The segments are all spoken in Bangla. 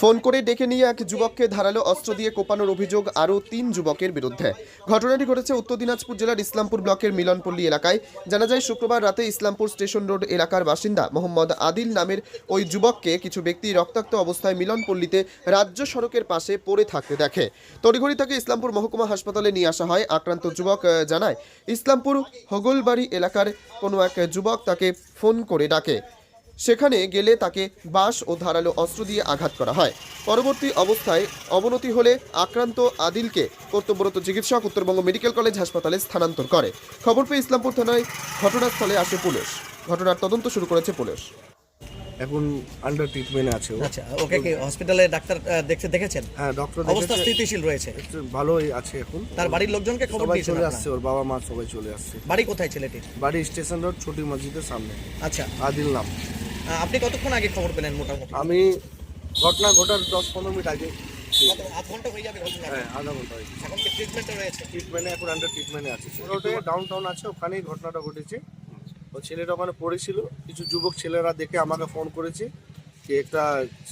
ফোন করে ডেকে নিয়ে এক যুবককে ধারালো অস্ত্র দিয়ে কোপানোর অভিযোগ আরও তিন যুবকের বিরুদ্ধে। ঘটনাটি ঘটেছে উত্তর দিনাজপুর জেলার ইসলামপুর ব্লকের মিলনপল্লী এলাকায়। জানা যায়, শুক্রবার রাতে ইসলামপুর স্টেশন রোড এলাকার বাসিন্দা মোহাম্মদ আদিল নামের ওই যুবককে কিছু ব্যক্তি রক্তাক্ত অবস্থায় মিলনপল্লীতে রাজ্য সড়কের পাশে পড়ে থাকতে দেখে। তড়িঘড়ি তাকে ইসলামপুর মহকুমা হাসপাতালে নিয়ে আসা হয় আক্রান্ত যুবক জানায়, ইসলামপুর হগলবাড়ি এলাকার কোনো এক যুবক তাকে ফোন করে ডাকে। সেখানে গেলে তাকে বাঁশ ও ধারালো অস্ত্র দিয়ে আঘাত করা হয়। পরবর্তী অবস্থায় অবনতি হলে আক্রান্ত আদিলকে কর্তব্যরত চিকিৎসক উত্তরবঙ্গ মেডিকেল কলেজ হাসপাতালে স্থানান্তর করে। খবর পেয়ে ইসলামপুর থানায় ঘটনাস্থলে আসে পুলিশ। ঘটনার তদন্ত শুরু করেছে পুলিশ। এখন আন্ডার ট্রিটমেন্টে আছে আচ্ছা ওকে কি হসপিটালে ডাক্তার দেখতে দেখেছেন? হ্যাঁ ডক্টর অবস্থা স্থিতিশীল রয়েছে। একটু ভালোই আছে এখন। তার বাড়ির লোকজনকে খবর দিয়েছেন চলে আসছে ওর বাবা মা সবাই চলে আসছে। বাড়ি কোথায় ছেলেটির? বাড়ি স্টেশন রোড ছোটি মসজিদের সামনে। আচ্ছা। আদিল নাম। আপনি কতক্ষণ আগে খবর পেলেন মোটামুটি? আমি ঘটনা ঘটার দশ পনেরো মিনিট আগে আধ ঘণ্টা হয়ে যাবে হ্যাঁ আধা ঘণ্টা এখন কি ট্রিটমেন্টে রয়েছে? ট্রিটমেন্টে এখন আন্ডার ট্রিটমেন্টে আছে। রোডে ডাউন টাউন আছে ওখানেই ঘটনাটা ঘটেছে। ও ছেলেটা ওখানে পড়েছিল। কিছু যুবক ছেলেরা দেখে আমাকে ফোন করেছে যে একটা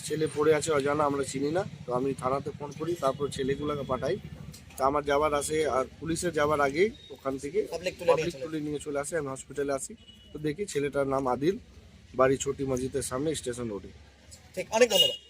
ছেলে পড়ে আছে অজানা আমরা চিনি না। তো আমি থানাতে ফোন করি তারপর ছেলেগুলোকে পাঠাই। তা আমার যাবার আসে আর পুলিশের যাবার আগেই ওখান থেকে পাবলিক তুলে নিয়ে চলে আসে আমি হসপিটালে আসি। তো দেখি ছেলেটার নাম আদিল। বাড়ি ছোটি মসজিদের সামনে স্টেশন রোডে ঠিক অনেক ধন্যবাদ